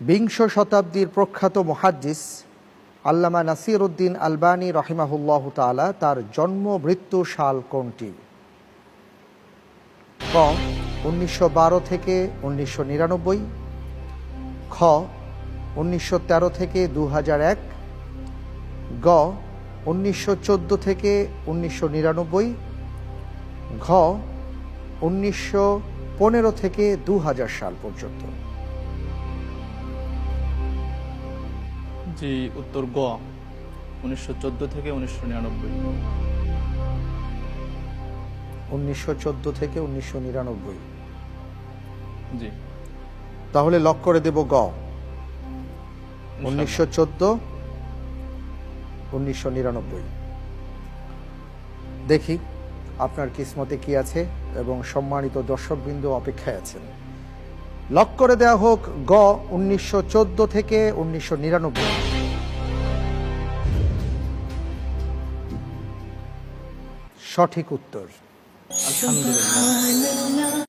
বিংশ শতাব্দীর প্রখ্যাত মুহাদ্দিস আল্লামা নাসির উদ্দিন আলবানী রহিমাহুল্লাহ তালা তার জন্ম মৃত্যু সাল কোনটি? ক, উনিশশো বারো থেকে উনিশশো নিরানব্বই। খ, উনিশশো তেরো থেকে দু এক। গ, উনিশশো চোদ্দ থেকে উনিশশো নিরানব্বই। ঘ, উনিশশো পনেরো থেকে দু হাজার সাল পর্যন্ত। জি উত্তর গ উনিশশো চোদ্দ থেকে উনিশশো নিরানব্বই। উনিশশো থেকে উনিশশো নিরানব্বই। জি। তাহলে লক করে দেব গ। উনিশশো চোদ্দ উনিশশো নিরানব্বই। দেখি আপনার কিসমতে কি আছে এবং সম্মানিত দর্শকবৃন্দ অপেক্ষায় আছেন। লক করে দেয়া হোক গ উনিশশো চোদ্দ থেকে উনিশশো নিরানব্বই। সঠিক উত্তর।